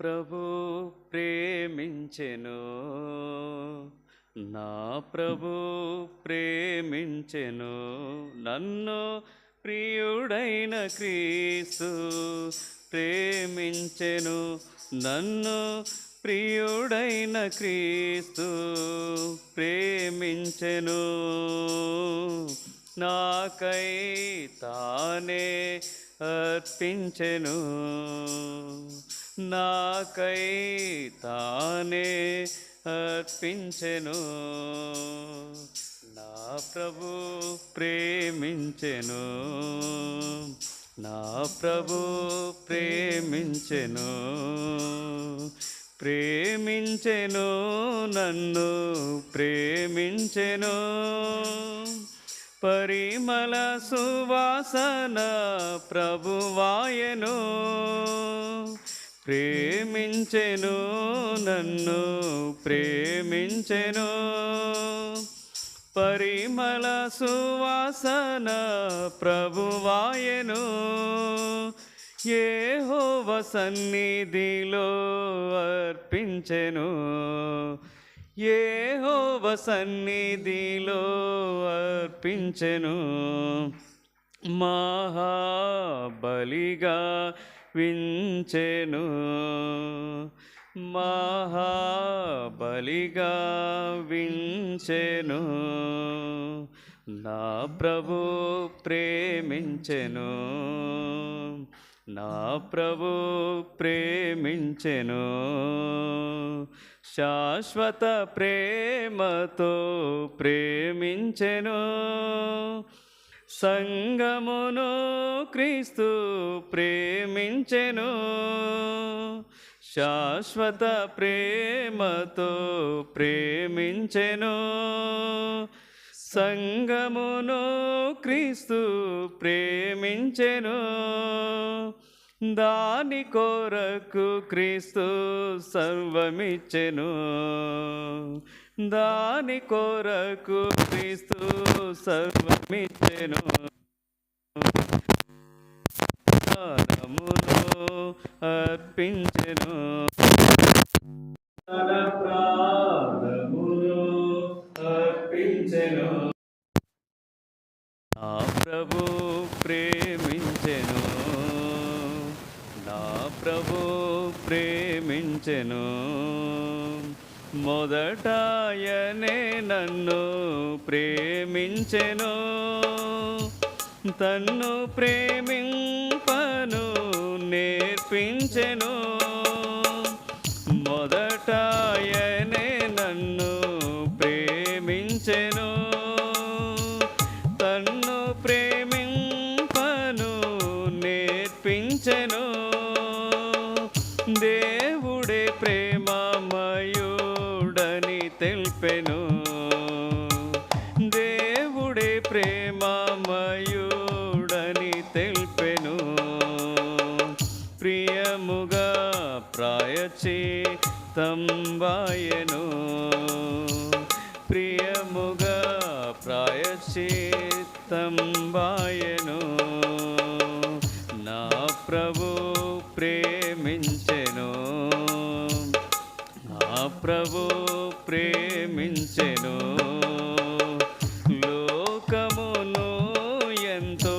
ప్రభు ప్రేమించెను. నా ప్రభు ప్రేమించెను. నన్ను ప్రియుడైన క్రీస్తు ప్రేమించెను. నన్ను ప్రియుడైన క్రీస్తు ప్రేమించెను. నాకై తానే అర్పించెను. నాకై తానే అర్పించెను. నా ప్రభు ప్రేమించెను. నా ప్రభు ప్రేమించెను. ప్రేమించెను నన్ను ప్రేమించెను. పరిమళ సువాసన ప్రభువాయను ప్రేమించెను నన్ను ప్రేమించెను. పరిమళ సువాసన ప్రభువాయను. ఏహోవ సన్నిధిలో అర్పించెను. ఏ హోవ సన్నిధిలో అర్పించెను. మహాబలిగా వించెను. మహాబలిగా వించెను. నా ప్రభు ప్రేమించెను. నా ప్రభు ప్రేమించెను. శాశ్వత ప్రేమతో ప్రేమించెను. సంగమును క్రీస్తు ప్రేమించెను. శాశ్వత ప్రేమతో ప్రేమించెను. సంగమును క్రీస్తు ప్రేమించెను. దాని కొరకు క్రీస్తు సర్వమిచ్చెను. దాని కొరకు క్రీస్తు సర్వమిచ్చెను. అర్పించెను. ప్రభు ప్రేమించెను. మొదటాయనే నన్ను ప్రేమించెను. తన్ను ప్రేమింపను నేర్పించెను. మొదటాయ స్తంభాయను ప్రియముగా ప్రాయశ్చిత్తంబాయను నా ప్రభు ప్రేమించెను నా ప్రభు ప్రేమించెను. లోకమును ఎంతో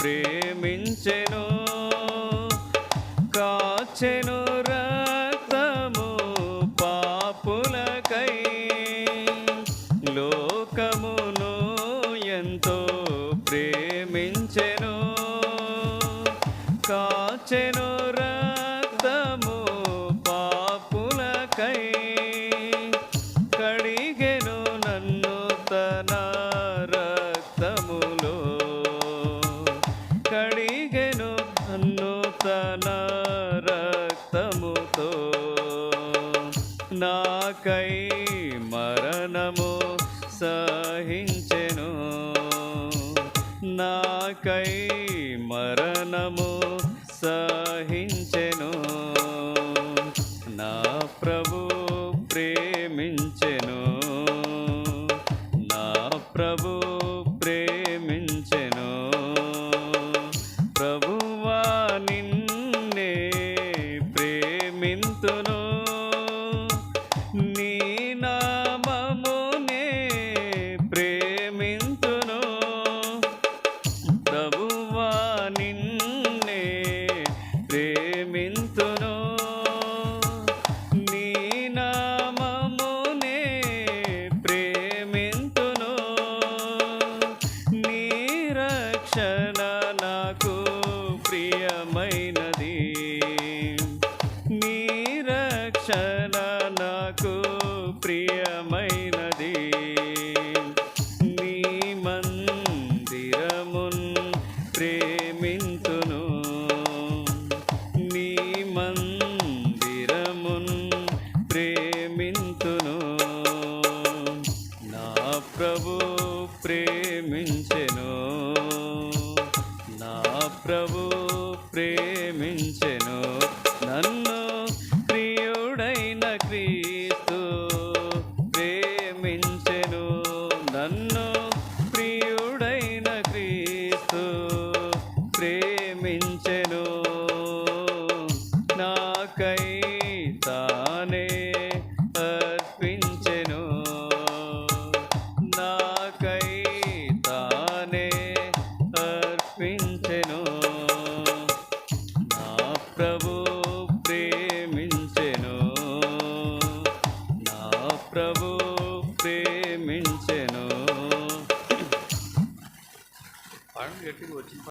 ప్రేమించెను కాచెను కాచెను రక్తము పాపులకై కడిగెను నన్ను తన రక్తములో. కడిగెను నన్ను తన రక్తముతో. నాకై మరణము సహించే నాకై మరణము సహించెను. నా ప్రభు ప్రేమించెను. నా ప్రభు ప్రేమించెను. ప్రభువా నిన్నే ప్రేమింతును. నాకు ప్రియమైనది. నీ రక్షణ నాకు ప్రియమైనది. నీ మందిరమున్ ప్రేమింతును నీ మందిరమున్ ప్రేమింతును నా ప్రభు ప్రేమించెను. ప్రభు ప్రేమించెను. నన్ను ప్రియుడైన క్రీస్తు ప్రేమించెను. నన్ను ప్రియుడైన క్రీస్తు ప్రేమించెను. నాకై తానే प्रभु